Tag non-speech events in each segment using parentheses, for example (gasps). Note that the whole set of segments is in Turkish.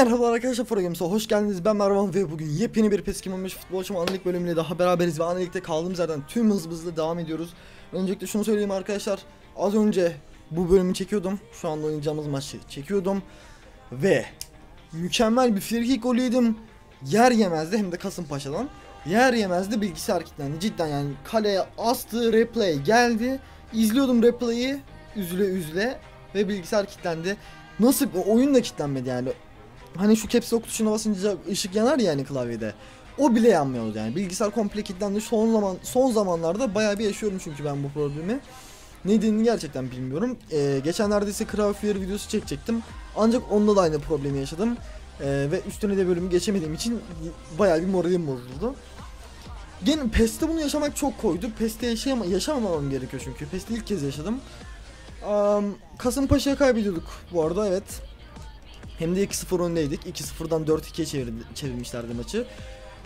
Merhaba arkadaşlar Games'e hoş geldiniz. Ben Mervan ve bugün yepyeni bir PES 2015 futbolcu analik bölümüyle daha beraberiz ve annelikte kaldığımız yerden tüm hız hızlı devam ediyoruz. Öncelikle şunu söyleyeyim arkadaşlar. Az önce bu bölümü çekiyordum. Şu anda oynayacağımız maçı çekiyordum. Ve mükemmel bir free kick golü yedim. Yer yemezdi hem de Kasımpaşa'dan. Yer yemezdi bilgisayar kilitlendi. Cidden yani kaleye astı replay geldi. İzliyordum replay'i üzüle üzüle ve bilgisayar kilitlendi. Nasıl oyun da kilitlenmedi yani. Hani şu caps lock tuşuna basınca ışık yanar ya yani klavyede. O bile yanmıyordu yani. Bilgisayar komple kilitlendi. Son zaman son zamanlarda bayağı bir yaşıyorum çünkü ben bu problemi. Nedenini gerçekten bilmiyorum. Ee, geçenlerde ise Craft Fear videosu çekecektim. Ancak onda da aynı problemi yaşadım. Ee, ve üstüne de bölümü geçemediğim için bayağı bir moralim bozuldu. Gene PES'te bunu yaşamak çok koydu. PES'te yaşayama yaşamamam gerekiyor çünkü. PES'te ilk kez yaşadım. Um, Kasımpaşa'ya kaybediyorduk bu arada evet. Hem de 2-0 öndeydik. 2-0'dan 4-2'ye çevirdi, çevirmişlerdi maçı.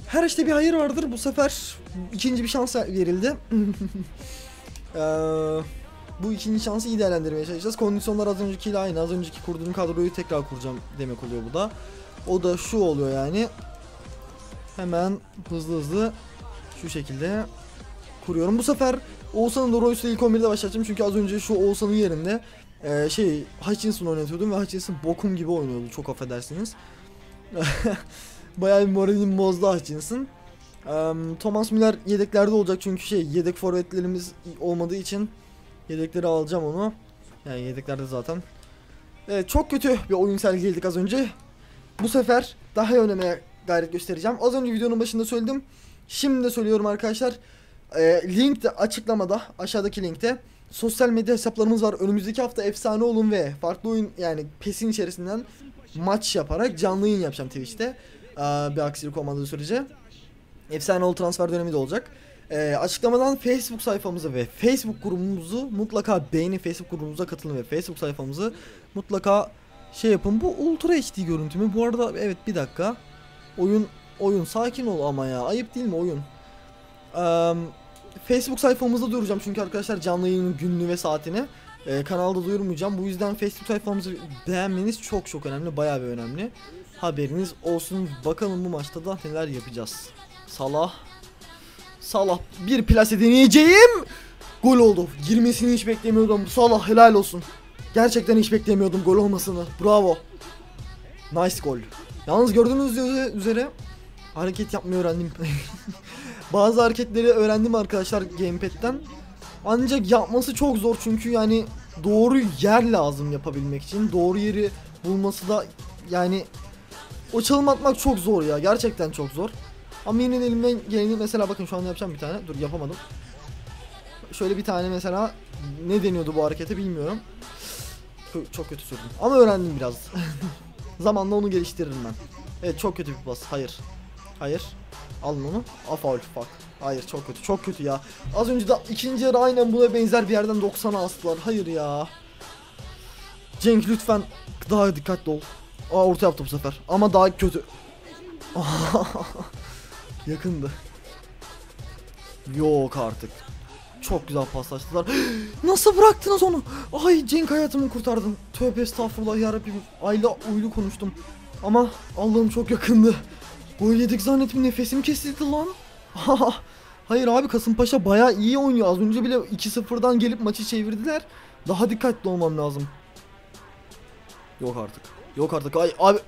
Her işte bir hayır vardır. Bu sefer ikinci bir şans verildi. (laughs) ee, bu ikinci şansı iyi değerlendirmeye çalışacağız. Kondisyonlar az öncekiyle aynı. Az önceki kurduğum kadroyu tekrar kuracağım demek oluyor bu da. O da şu oluyor yani. Hemen hızlı hızlı şu şekilde kuruyorum. Bu sefer Oğuzhan'ın da Royce'la ilk 11'de başlatacağım çünkü az önce şu Oğuzhan'ın yerinde e, şey Hutchinson oynatıyordum ve Hutchinson bokum gibi oynuyordu çok affedersiniz. (laughs) Bayağı bir moralim bozdu Hutchinson. Um, Thomas Müller yedeklerde olacak çünkü şey yedek forvetlerimiz olmadığı için yedekleri alacağım onu. Yani yedeklerde zaten. Evet çok kötü bir oyun sergiledik az önce. Bu sefer daha oynamaya gayret göstereceğim. Az önce videonun başında söyledim. Şimdi de söylüyorum arkadaşlar. E, link de açıklamada aşağıdaki linkte sosyal medya hesaplarımız var. Önümüzdeki hafta efsane olun ve farklı oyun yani PES'in içerisinden maç yaparak canlı yayın yapacağım Twitch'te. Ee, bir aksilik olmadığı sürece. Efsane ol transfer dönemi de olacak. Ee, açıklamadan Facebook sayfamızı ve Facebook grubumuzu mutlaka beğenin. Facebook grubumuza katılın ve Facebook sayfamızı mutlaka şey yapın. Bu Ultra HD görüntü mü? Bu arada evet bir dakika. Oyun oyun sakin ol ama ya. Ayıp değil mi oyun? Ee, Facebook sayfamızda duyuracağım çünkü arkadaşlar canlı yayının gününü ve saatini e, kanalda duyurmayacağım. Bu yüzden Facebook sayfamızı beğenmeniz çok çok önemli. Bayağı bir önemli. Haberiniz olsun. Bakalım bu maçta da neler yapacağız. Salah. Salah bir plase deneyeceğim. Gol oldu. Girmesini hiç beklemiyordum. Salah helal olsun. Gerçekten hiç beklemiyordum gol olmasını. Bravo. Nice gol. Yalnız gördüğünüz üzere hareket yapmayı öğrendim. (laughs) Bazı hareketleri öğrendim arkadaşlar gamepad'den. Ancak yapması çok zor çünkü yani doğru yer lazım yapabilmek için. Doğru yeri bulması da yani o çalım atmak çok zor ya. Gerçekten çok zor. Ama yine de elimden geleni mesela bakın şu anda yapacağım bir tane. Dur yapamadım. Şöyle bir tane mesela ne deniyordu bu harekete bilmiyorum. Çok kötü sürdüm. Ama öğrendim biraz. (laughs) Zamanla onu geliştiririm ben. Evet çok kötü bir pas. Hayır. Hayır. Alın onu. A faul fuck. Hayır çok kötü çok kötü ya. Az önce de ikinci yarı aynen buna benzer bir yerden 90'a astılar. Hayır ya. Cenk lütfen daha dikkatli ol. Aa orta yaptı bu sefer. Ama daha kötü. (laughs) Yakındı. Yok artık. Çok güzel paslaştılar. (gasps) Nasıl bıraktınız onu? Ay Cenk hayatımı kurtardın. Tövbe estağfurullah yarabbim. Ayla uylu konuştum. Ama Allah'ım çok yakındı. Gol yedik zannettim nefesim kesildi lan. (laughs) Hayır abi Kasımpaşa baya iyi oynuyor. Az önce bile 2-0'dan gelip maçı çevirdiler. Daha dikkatli olmam lazım. Yok artık. Yok artık. Ay abi.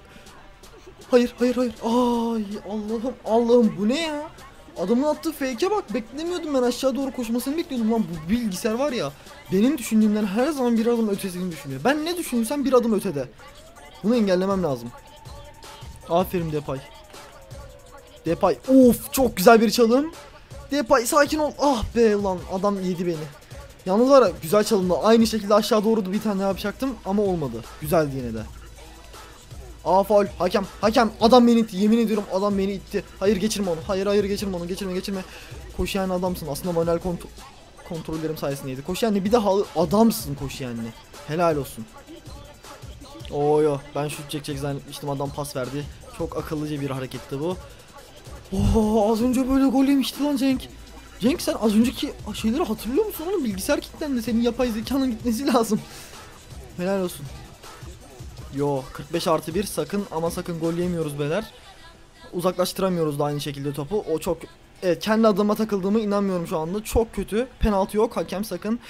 Hayır hayır hayır. Ay Allah'ım Allah'ım bu ne ya? Adamın attığı fake'e bak beklemiyordum ben aşağı doğru koşmasını bekliyordum lan bu bilgisayar var ya benim düşündüğümden her zaman bir adım ötesini düşünüyor. Ben ne düşünürsem bir adım ötede. Bunu engellemem lazım. Aferin Depay. Depay. Of çok güzel bir çalım. Depay sakin ol. Ah be lan adam yedi beni. Yalnız var güzel çalımdı. Aynı şekilde aşağı doğru da bir tane yapacaktım ama olmadı. Güzeldi yine de. Aa faul. Hakem. Hakem. Adam beni itti. Yemin ediyorum adam beni itti. Hayır geçirme onu. Hayır hayır geçirme onu. Geçirme geçirme. Koşuyan adamsın. Aslında manuel kontrol kontrollerim sayesindeydi. Koşuyanlı bir daha adamsın koşuyanlı. Helal olsun. Oyo ben şut çekecek zannetmiştim adam pas verdi. Çok akıllıca bir hareketti bu. Oo az önce böyle gol yemişti lan Cenk. Cenk sen az önceki şeyleri hatırlıyor musun oğlum? Bilgisayar kilitlendi. Senin yapay zekanın gitmesi lazım. Helal olsun. Yo 45 artı 1 sakın ama sakın gol yemiyoruz beyler. Uzaklaştıramıyoruz da aynı şekilde topu. O çok evet, kendi adıma takıldığımı inanmıyorum şu anda. Çok kötü. Penaltı yok. Hakem sakın.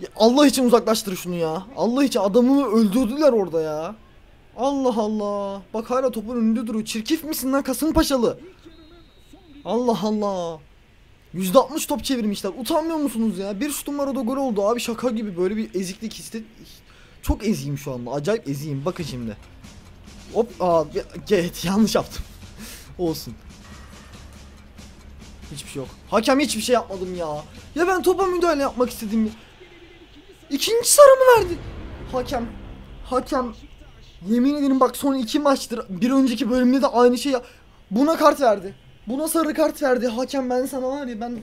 Ya Allah için uzaklaştır şunu ya. Allah için adamını öldürdüler orada ya. Allah Allah. Bak hala topun önünde duruyor. Çirkif misin lan Kasımpaşalı? Allah Allah. %60 top çevirmişler. Utanmıyor musunuz ya? Bir şutum var o da gol oldu abi şaka gibi böyle bir eziklik hisset. Çok eziyim şu anda. Acayip eziyim. Bakın şimdi. Hop aa evet (laughs) yanlış yaptım. Olsun. Hiçbir şey yok. Hakem hiçbir şey yapmadım ya. Ya ben topa müdahale yapmak istedim. İkinci sarı mı verdi? Hakem. Hakem. Yemin ederim bak son iki maçtır. Bir önceki bölümde de aynı şey. Buna kart verdi. Buna sarı kart verdi. Hakem ben sana var ya ben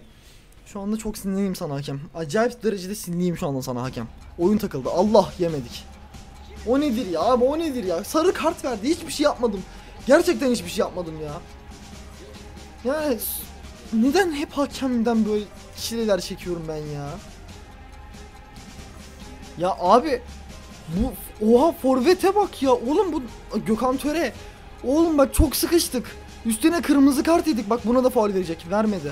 şu anda çok sinirliyim sana hakem. Acayip derecede sinirliyim şu anda sana hakem. Oyun takıldı. Allah yemedik. O nedir ya abi o nedir ya? Sarı kart verdi. Hiçbir şey yapmadım. Gerçekten hiçbir şey yapmadım ya. S- neden hep hakemden böyle çileler çekiyorum ben ya? Ya abi bu oha forvete bak ya. Oğlum bu Gökhan Töre. Oğlum bak çok sıkıştık. Üstüne kırmızı kart yedik. Bak buna da faul verecek. Vermedi.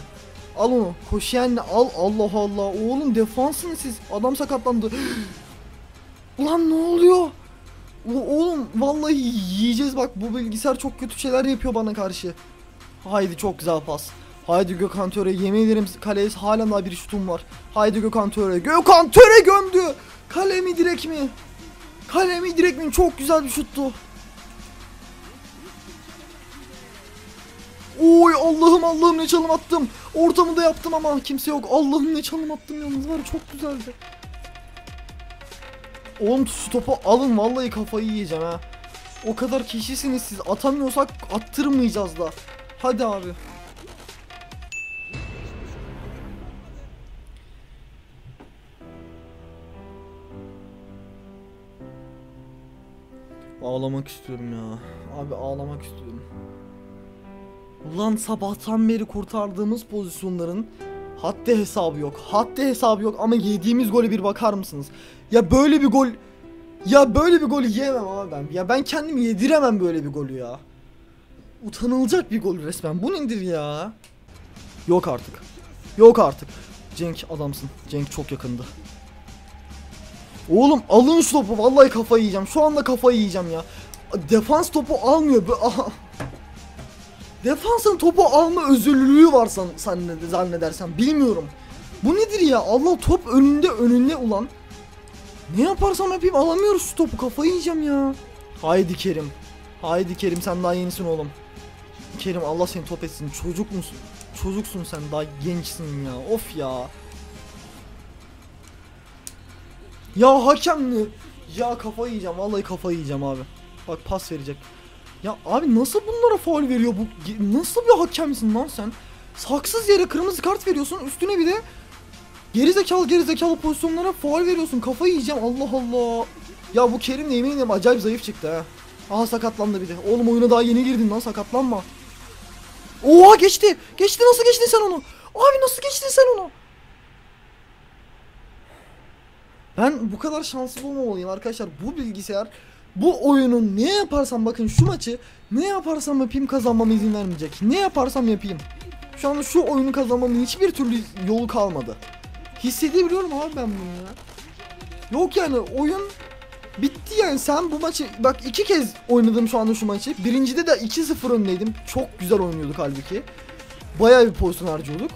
Al onu. Koşuyenle al. Allah Allah. Oğlum defansın siz. Adam sakatlandı. (gasps) Ulan ne oluyor? Oğlum vallahi yiyeceğiz bak bu bilgisayar çok kötü şeyler yapıyor bana karşı. Haydi çok güzel pas. Haydi Gökhan Töre yemin ederim kaleye halen daha bir şutum var. Haydi Gökhan Töre. Gökhan Töre gömdü. Kale mi direk mi? Kale mi direk mi? Çok güzel bir şuttu. Oy Allah'ım Allah'ım ne çalım attım. Ortamı da yaptım ama kimse yok. Allah'ım ne çalım attım yalnız var çok güzeldi. Oğlum şu alın vallahi kafayı yiyeceğim ha. O kadar kişisiniz siz atamıyorsak attırmayacağız da. Hadi abi. Ağlamak istiyorum ya. Abi ağlamak istiyorum. Ulan sabahtan beri kurtardığımız pozisyonların haddi hesabı yok. Haddi hesabı yok ama yediğimiz gole bir bakar mısınız? Ya böyle bir gol ya böyle bir gol yiyemem abi ben. Ya ben kendimi yediremem böyle bir golü ya. Utanılacak bir gol resmen. Bu nedir ya? Yok artık. Yok artık. Cenk adamsın. Cenk çok yakındı. Oğlum alın şu topu. Vallahi kafayı yiyeceğim. Şu anda kafayı yiyeceğim ya. Defans topu almıyor. Aha. Defansın topu alma özürlülüğü var san, zanned- zannedersem. Bilmiyorum. Bu nedir ya? Allah top önünde önünde ulan. Ne yaparsam yapayım alamıyoruz topu. Kafayı yiyeceğim ya. Haydi Kerim. Haydi Kerim sen daha yenisin oğlum. Kerim Allah seni top etsin. Çocuk musun? Çocuksun sen daha gençsin ya. Of ya. Ya hakem mi? Ya kafayı yiyeceğim. Vallahi kafayı yiyeceğim abi. Bak pas verecek. Ya abi nasıl bunlara faul veriyor bu? Nasıl bir hakemsin lan sen? Saksız yere kırmızı kart veriyorsun. Üstüne bir de gerizekalı gerizekalı pozisyonlara faul veriyorsun. Kafayı yiyeceğim. Allah Allah. Ya bu Kerim de yemin ederim acayip zayıf çıktı ha. Aha sakatlandı bir de. Oğlum oyuna daha yeni girdin lan sakatlanma. Oha geçti. Geçti nasıl geçtin sen onu? Abi nasıl geçtin sen onu? Ben bu kadar şanslı olmamalıyım arkadaşlar. Bu bilgisayar bu oyunun ne yaparsam bakın şu maçı ne yaparsam yapayım kazanmama izin vermeyecek. Ne yaparsam yapayım. Şu anda şu oyunu kazanmamın hiçbir türlü yolu kalmadı. Hissedebiliyorum abi ben bunu ya. Yok yani oyun bitti yani sen bu maçı bak iki kez oynadım şu anda şu maçı. Birincide de 2-0 öndeydim. Çok güzel oynuyorduk halbuki. Bayağı bir pozisyon harcıyorduk.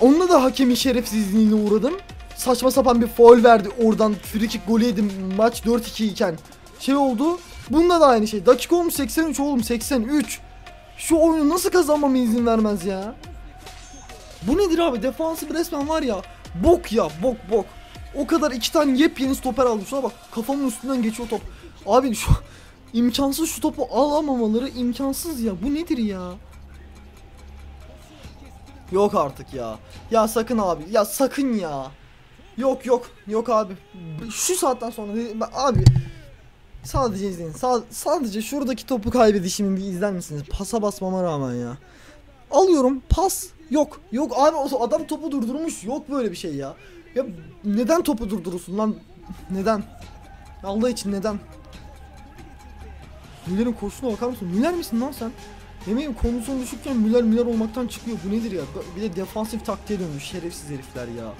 Onunla da hakemin şerefsizliğine uğradım. Saçma sapan bir foul verdi oradan free kick golü yedim maç 4-2 iken. Şey oldu. Bunda da aynı şey. Dakika olmuş 83 oğlum 83. Şu oyunu nasıl kazanmama izin vermez ya? Bu nedir abi? Defansif resmen var ya. Bok ya bok bok. O kadar iki tane yepyeni stoper aldım. Şuna bak kafamın üstünden geçiyor top. Abi şu (laughs) imkansız şu topu alamamaları imkansız ya. Bu nedir ya? Yok artık ya. Ya sakın abi. Ya sakın ya. Yok yok. Yok abi. Şu saatten sonra abi sadece izleyin. Sa- sadece şuradaki topu kaybedişimi bir izler misiniz? Pasa basmama rağmen ya. Alıyorum pas yok. Yok abi adam topu durdurmuş. Yok böyle bir şey ya. Ya neden topu durdurursun lan? Neden? Allah için neden? Müller'in koşusuna bakar mısın? Müller misin lan sen? Yemeğin kondisyonu düşükken Müller Müller olmaktan çıkıyor. Bu nedir ya? Bir de defansif taktiğe dönmüş şerefsiz herifler ya.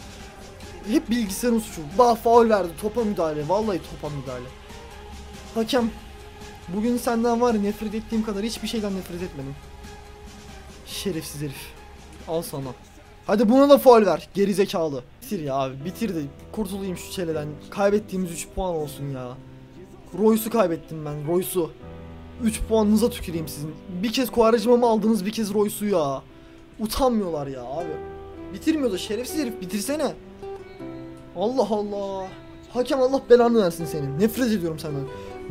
Hep bilgisayarın suçu. Bah faul verdi. Topa müdahale. Vallahi topa müdahale. Hakem. Bugün senden var nefret ettiğim kadar hiçbir şeyden nefret etmedim. Şerefsiz herif. Al sana. Hadi buna da faul ver. Geri zekalı. Bitir ya abi. Bitir de kurtulayım şu çeleden. Kaybettiğimiz 3 puan olsun ya. Royce'u kaybettim ben. Royce'u. 3 puanınıza tüküreyim sizin. Bir kez Kuvarajıma'mı aldınız bir kez Royce'u ya. Utanmıyorlar ya abi. Bitirmiyor da şerefsiz herif bitirsene. Allah Allah. Hakem Allah belanı versin senin. Nefret ediyorum senden.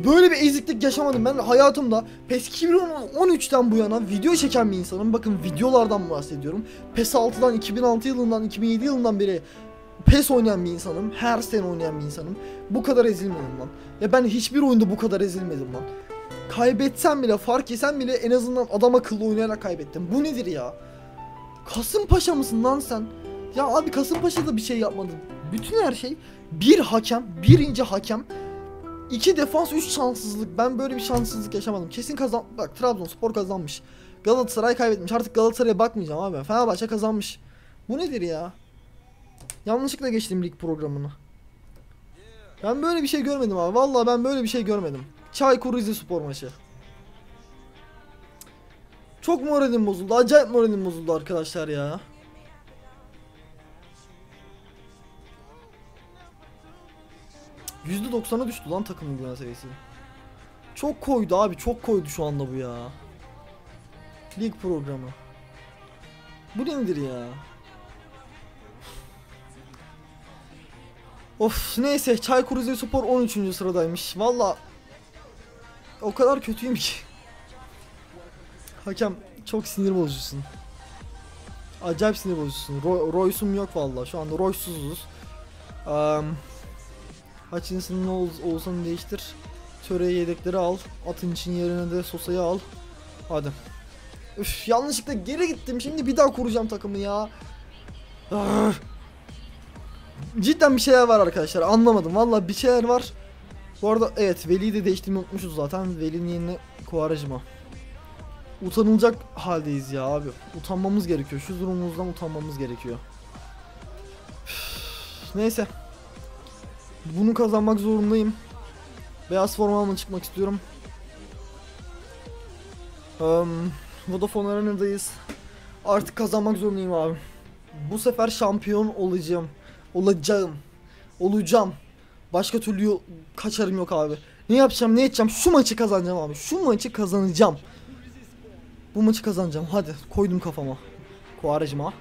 Böyle bir eziklik yaşamadım ben hayatımda PES 2013'ten bu yana video çeken bir insanım. Bakın videolardan bahsediyorum. PES 6'dan 2006 yılından 2007 yılından beri PES oynayan bir insanım. Her sene oynayan bir insanım. Bu kadar ezilmedim lan. Ya ben hiçbir oyunda bu kadar ezilmedim lan. Kaybetsem bile fark yesem bile en azından adam akıllı oynayarak kaybettim. Bu nedir ya? Kasımpaşa mısın lan sen? Ya abi Kasımpaşa'da bir şey yapmadı. Bütün her şey bir hakem, birinci hakem, iki defans, üç şanssızlık. Ben böyle bir şanssızlık yaşamadım. Kesin kazan... Bak Trabzonspor kazanmış. Galatasaray kaybetmiş. Artık Galatasaray'a bakmayacağım abi. Fenerbahçe kazanmış. Bu nedir ya? Yanlışlıkla geçtim lig programını. Ben böyle bir şey görmedim abi. Vallahi ben böyle bir şey görmedim. Çaykur Rizespor maçı. Çok moralim bozuldu. Acayip moralim bozuldu arkadaşlar ya. %90'a düştü lan takımın güven seviyesi. Çok koydu abi çok koydu şu anda bu ya. Lig programı. Bu nedir ya? Of neyse Çaykur Rizespor 13. sıradaymış. Valla o kadar kötüyüm ki. Hakem çok sinir bozucusun. Acayip sinir bozucusun. Roy, Royce'um yok valla. Şu anda Royce'suzuz. Um, Hutchinson'ın ol, olsanı değiştir. Töre'ye yedekleri al. Atın için yerine de Sosa'yı al. Hadi. Üf yanlışlıkla geri gittim. Şimdi bir daha kuracağım takımı ya. Ah. Cidden bir şeyler var arkadaşlar. Anlamadım. Valla bir şeyler var. Bu arada evet Veli'yi de değiştirmeyi unutmuşuz zaten. Veli'nin yerine Kuvarajma. Utanılacak haldeyiz ya abi. Utanmamız gerekiyor. Şu durumumuzdan utanmamız gerekiyor. Üf, Neyse. Bunu kazanmak zorundayım. Beyaz formamla çıkmak istiyorum. Um, Vodafone Arena'dayız. Artık kazanmak zorundayım abi. Bu sefer şampiyon olacağım. Olacağım. Olacağım. Başka türlü kaçarım yok abi. Ne yapacağım ne edeceğim şu maçı kazanacağım abi. Şu maçı kazanacağım. Bu maçı kazanacağım. Hadi koydum kafama. Kuarajma.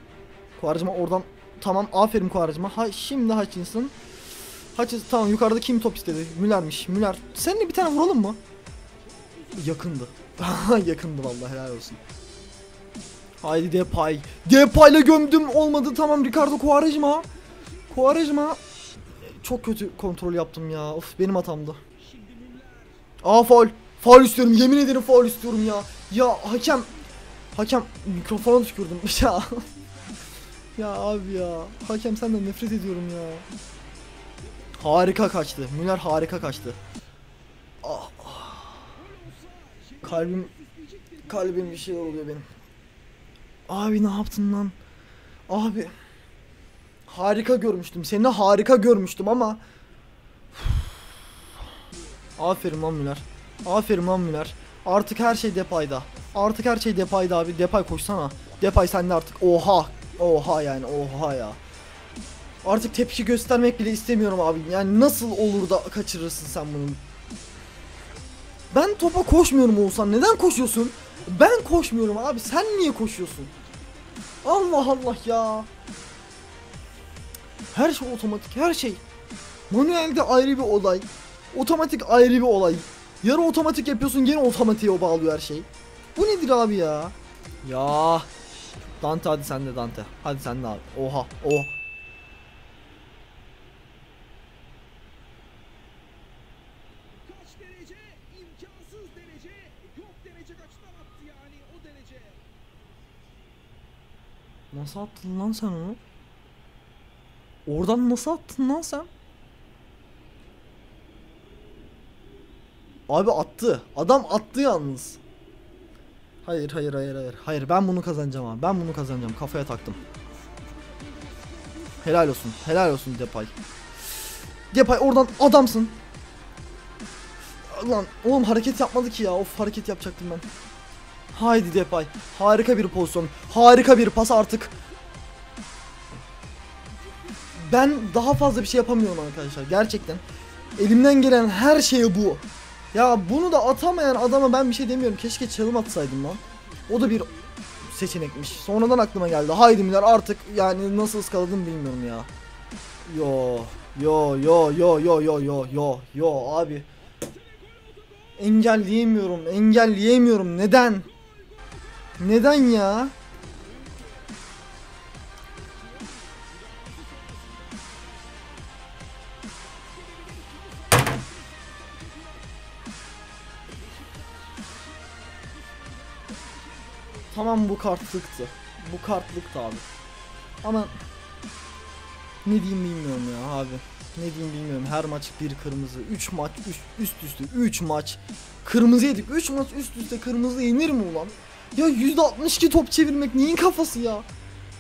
Kuarajma oradan tamam aferin Kuarajma. Ha şimdi Hutchinson. Hutchinson tamam yukarıda kim top istedi? Müller'miş. Müller. Seninle bir tane vuralım mı? Yakındı. (laughs) Yakındı vallahi helal olsun. Haydi Depay. Depay'la gömdüm olmadı tamam Ricardo Quaresma. Quaresma çok kötü kontrol yaptım ya. Of benim hatamdı. Aa faul. Faul istiyorum. Yemin ederim faul istiyorum ya. Ya hakem hakem mikrofona tükürdüm. (laughs) Ya. ya abi ya. Hakem senden nefret ediyorum ya. Harika kaçtı. Müller harika kaçtı. Ah, ah. Kalbim kalbim bir şey oluyor benim. Abi ne yaptın lan? Abi harika görmüştüm. Seni harika görmüştüm ama Aferin lan Müller. Aferin lan Müller. Artık her şey Depay'da. Artık her şey Depay'da abi. Depay koşsana. Depay sende artık. Oha. Oha yani oha ya. Artık tepki göstermek bile istemiyorum abi. Yani nasıl olur da kaçırırsın sen bunu? Ben topa koşmuyorum Oğuzhan. Neden koşuyorsun? Ben koşmuyorum abi. Sen niye koşuyorsun? Allah Allah ya. Her şey otomatik. Her şey. Manuelde ayrı bir olay. Otomatik ayrı bir olay. Yarı otomatik yapıyorsun gene otomatiğe bağlıyor her şey. Bu nedir abi ya? Ya. Dante hadi sen de Dante. Hadi sen de abi. Oha. Oha. Kaç derece? İmkansız derece. Yok derece kaçtan attı yani o derece. Nasıl attın lan sen onu? Oradan nasıl attın lan sen? Abi attı. Adam attı yalnız. Hayır hayır hayır hayır. Hayır ben bunu kazanacağım abi. Ben bunu kazanacağım. Kafaya taktım. Helal olsun. Helal olsun Depay. Depay oradan adamsın. Lan oğlum hareket yapmadı ki ya. Of hareket yapacaktım ben. Haydi Depay. Harika bir pozisyon. Harika bir pas artık. Ben daha fazla bir şey yapamıyorum arkadaşlar. Gerçekten. Elimden gelen her şey bu. Ya bunu da atamayan adama ben bir şey demiyorum. Keşke çalım atsaydım lan. O da bir seçenekmiş. Sonradan aklıma geldi. Haydi Müller artık yani nasıl ıskaladım bilmiyorum ya. Yo yo yo yo yo yo yo yo yo abi. Engelleyemiyorum. Engelleyemiyorum. Neden? Neden ya? Tamam bu kartlıktı. Bu kartlıktı abi. Ama ne diyeyim bilmiyorum ya abi. Ne diyeyim bilmiyorum. Her maç bir kırmızı. 3 maç üst, üst üste 3 maç kırmızı yedik. 3 maç üst üste kırmızı yenir mi ulan? Ya %62 top çevirmek neyin kafası ya?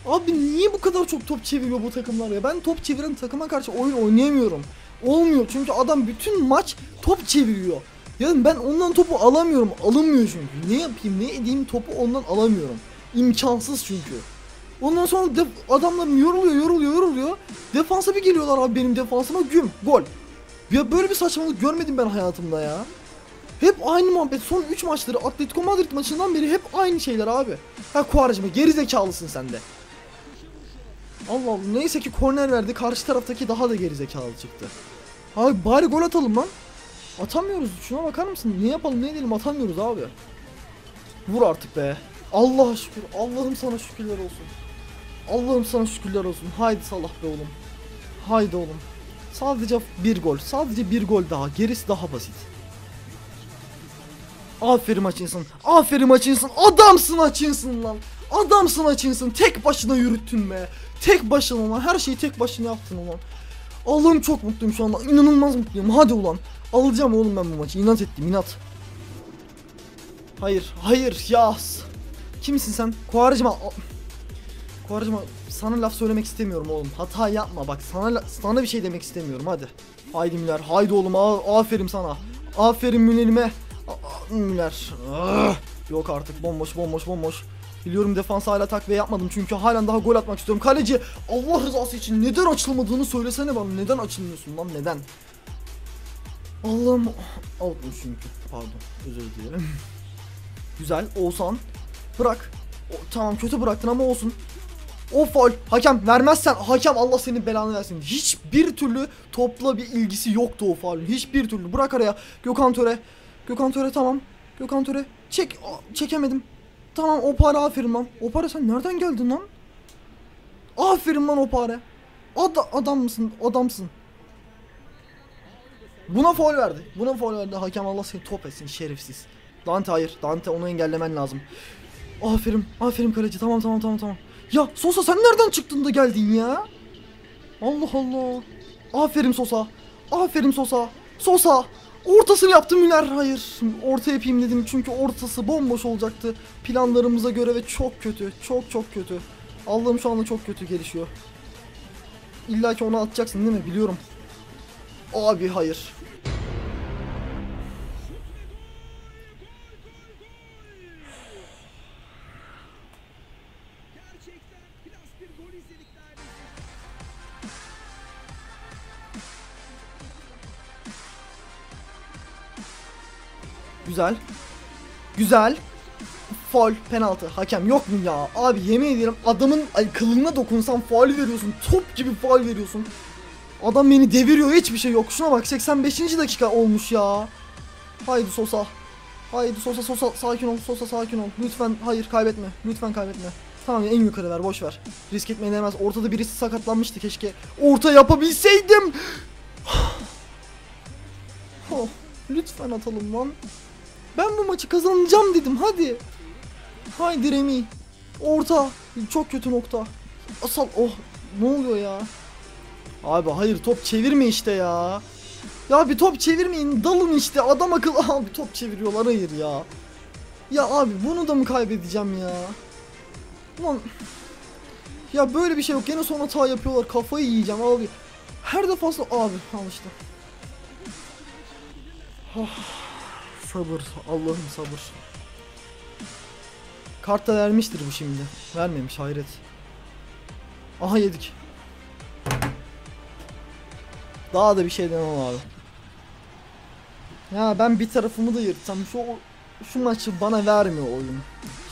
Abi niye bu kadar çok top çeviriyor bu takımlar ya? Ben top çeviren takıma karşı oyun oynayamıyorum. Olmuyor çünkü adam bütün maç top çeviriyor. Ya ben ondan topu alamıyorum. Alınmıyor çünkü. Ne yapayım ne edeyim topu ondan alamıyorum. İmkansız çünkü. Ondan sonra adamlar yoruluyor yoruluyor yoruluyor. Defansa bir geliyorlar abi benim defansıma güm gol. Ya böyle bir saçmalık görmedim ben hayatımda ya. Hep aynı muhabbet. Son 3 maçları Atletico Madrid maçından beri hep aynı şeyler abi. Ha Kuarajma geri zekalısın sen de. Allah Allah neyse ki korner verdi. Karşı taraftaki daha da geri zekalı çıktı. Abi bari gol atalım lan. Atamıyoruz. Şuna bakar mısın? Ne yapalım ne edelim atamıyoruz abi. Vur artık be. Allah'a şükür. Allah'ım sana şükürler olsun. Allah'ım sana şükürler olsun. Haydi Salah be oğlum. Haydi oğlum. Sadece bir gol. Sadece bir gol daha. Gerisi daha basit. Aferin Hutchinson. Aferin Hutchinson. Adamsın Hutchinson lan. Adamsın Hutchinson. Tek başına yürüttün be. Tek başına lan. Her şeyi tek başına yaptın ulan. Allah'ım çok mutluyum şu anda. İnanılmaz mutluyum. Hadi ulan. Alacağım oğlum ben bu maçı. İnat ettim inat. Hayır. Hayır. Yas. Kimsin sen? Kuarcıma. Kuarcıma sana laf söylemek istemiyorum oğlum. Hata yapma bak. Sana sana bir şey demek istemiyorum hadi. Haydi Müller. Haydi oğlum. Aferin sana. Aferin Müller'ime. Müller. Ah! Yok artık bomboş bomboş bomboş. Biliyorum defans hala takviye yapmadım çünkü halen daha gol atmak istiyorum. Kaleci Allah rızası için neden açılmadığını söylesene bana. Neden açılmıyorsun lan neden? Allah'ım outmuş çünkü. Pardon özür dilerim. (laughs) Güzel Oğuzhan. Bırak. O, tamam kötü bıraktın ama olsun. O faul. Hakem vermezsen hakem Allah senin belanı versin. Hiçbir türlü topla bir ilgisi yoktu o faulün. Hiçbir türlü. Bırak araya. Gökhan Töre. Gökhan Töre tamam. Gökhan Töre. Çek. Aa, çekemedim. Tamam o para aferin lan. O para sen nereden geldin lan? Aferin lan o para. Ada adam mısın? Adamsın. Buna faul verdi. Buna faul verdi. Hakem Allah seni top etsin şerefsiz. Dante hayır. Dante onu engellemen lazım. Aferin. Aferin kaleci. Tamam tamam tamam tamam. Ya Sosa sen nereden çıktın da geldin ya? Allah Allah. Aferin Sosa. Aferin Sosa. Sosa. Ortasını yaptı Müller. Hayır. Orta yapayım dedim çünkü ortası bomboş olacaktı. Planlarımıza göre ve çok kötü. Çok çok kötü. Allah'ım şu anda çok kötü gelişiyor. İlla ki onu atacaksın değil mi? Biliyorum. Abi hayır. Güzel. Güzel. Faul, penaltı. Hakem yok mu ya? Abi yemin ederim adamın ay, kılına dokunsam faul veriyorsun. Top gibi faul veriyorsun. Adam beni deviriyor hiçbir şey yok. Şuna bak 85. dakika olmuş ya. Haydi Sosa. Haydi Sosa Sosa sakin ol. Sosa sakin ol. Lütfen hayır kaybetme. Lütfen kaybetme. Tamam en yukarı ver boş ver. Risk etmeye değmez. Ortada birisi sakatlanmıştı keşke. Orta yapabilseydim. (sighs) oh, lütfen atalım lan. Ben bu maçı kazanacağım dedim hadi. Haydi Remi. Orta. Çok kötü nokta. Asal oh ne oluyor ya? Abi hayır top çevirme işte ya. Ya bir top çevirmeyin dalın işte adam akıl (laughs) aha bir top çeviriyorlar hayır ya. Ya abi bunu da mı kaybedeceğim ya? Ulan ya böyle bir şey yok gene son hata yapıyorlar kafayı yiyeceğim abi. Her defasında abi al işte. Sabır Allah'ım sabır. Kart vermiştir bu şimdi. Vermemiş hayret. Aha yedik. Daha da bir şey demem abi. Ya ben bir tarafımı da yırtsam şu şu maçı bana vermiyor oyun.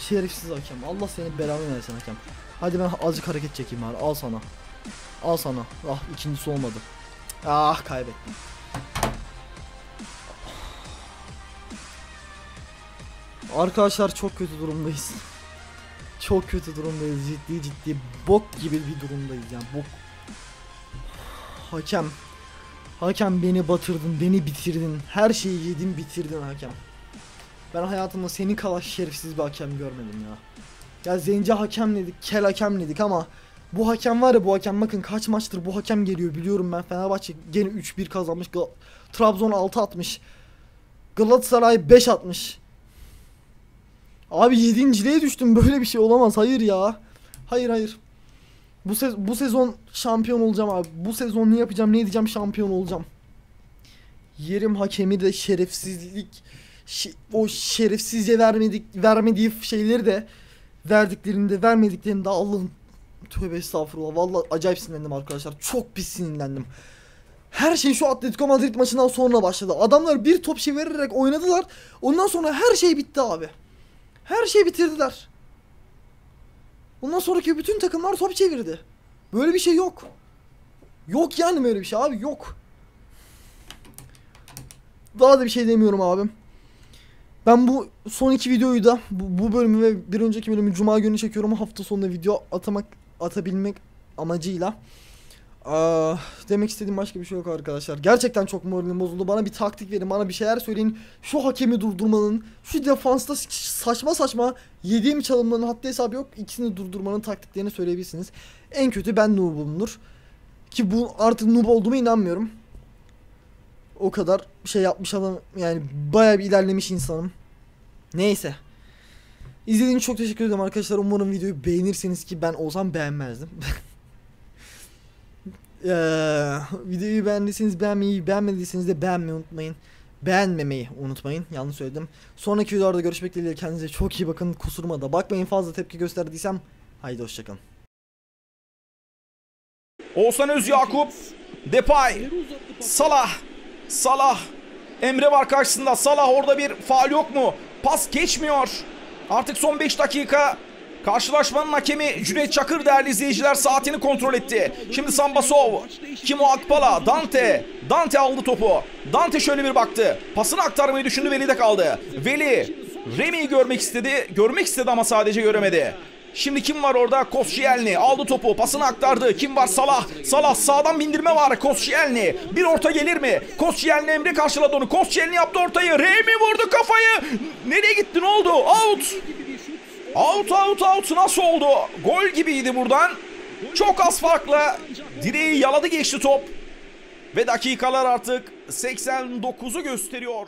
Şerefsiz hakem. Allah seni belanı versin hakem. Hadi ben azıcık hareket çekeyim abi. Al sana. Al sana. Ah ikincisi olmadı. Ah kaybettim. Arkadaşlar çok kötü durumdayız. Çok kötü durumdayız. Ciddi ciddi bok gibi bir durumdayız yani. Bok. Hakem. Hakem beni batırdın, beni bitirdin. Her şeyi yedin, bitirdin hakem. Ben hayatımda senin kadar şerefsiz bir hakem görmedim ya. Ya zenci hakem dedik, kel hakem dedik ama bu hakem var ya bu hakem bakın kaç maçtır bu hakem geliyor biliyorum ben Fenerbahçe gene 3-1 kazanmış Gal- Trabzon 6 atmış Galatasaray 5 atmış Abi 7.liğe düştüm. (laughs) Böyle bir şey olamaz. Hayır ya. Hayır hayır. Bu, se- bu sezon şampiyon olacağım abi. Bu sezon ne yapacağım ne edeceğim şampiyon olacağım. Yerim hakemi de şerefsizlik o şerefsizce vermedik vermediği şeyleri de verdiklerinde vermediklerinde Allah'ım. Tövbe estağfurullah. Vallahi acayip sinirlendim arkadaşlar. Çok pis sinirlendim. Her şey şu Atletico Madrid maçından sonra başladı. Adamlar bir top çevirerek oynadılar. Ondan sonra her şey bitti abi her şeyi bitirdiler. Ondan sonraki bütün takımlar top çevirdi. Böyle bir şey yok. Yok yani böyle bir şey abi yok. Daha da bir şey demiyorum abim. Ben bu son iki videoyu da bu, bu bölümü ve bir önceki bölümü cuma günü çekiyorum. Hafta sonunda video atamak atabilmek amacıyla. Aa, demek istediğim başka bir şey yok arkadaşlar. Gerçekten çok moralim bozuldu. Bana bir taktik verin, bana bir şeyler söyleyin. Şu hakemi durdurmanın, şu defansta saçma saçma yediğim çalımların haddi hesabı yok. İkisini durdurmanın taktiklerini söyleyebilirsiniz. En kötü ben noobumdur. Ki bu artık noob olduğuma inanmıyorum. O kadar şey yapmış adam yani bayağı bir ilerlemiş insanım. Neyse. İzlediğiniz için çok teşekkür ederim arkadaşlar. Umarım videoyu beğenirsiniz ki ben olsam beğenmezdim. (laughs) Eee, videoyu beğendiyseniz beğenmeyi, beğenmediyseniz de beğenmeyi unutmayın. Beğenmemeyi unutmayın. Yanlış söyledim. Sonraki videolarda görüşmek dileğiyle kendinize çok iyi bakın. Kusuruma da bakmayın fazla tepki gösterdiysem. Haydi hoşçakalın. Oğuzhan Özyakup, Depay, Salah, Salah, Emre var karşısında. Salah orada bir faal yok mu? Pas geçmiyor. Artık son 5 dakika. Karşılaşmanın hakemi Cüneyt Çakır değerli izleyiciler saatini kontrol etti. Şimdi Sambasov, Kimo Akpala, Dante. Dante aldı topu. Dante şöyle bir baktı. Pasını aktarmayı düşündü Veli'de kaldı. Veli Remi'yi görmek istedi. Görmek istedi ama sadece göremedi. Şimdi kim var orada? Koscielny aldı topu pasını aktardı. Kim var? Salah. Salah sağdan bindirme var. Koscielny. Bir orta gelir mi? Koscielny Emre karşıladı onu. Koscielny yaptı ortayı. Remi vurdu kafayı. Nereye gitti? Ne oldu? Out. Out out out nasıl oldu? Gol gibiydi buradan. Çok az farkla direği yaladı geçti top. Ve dakikalar artık 89'u gösteriyor.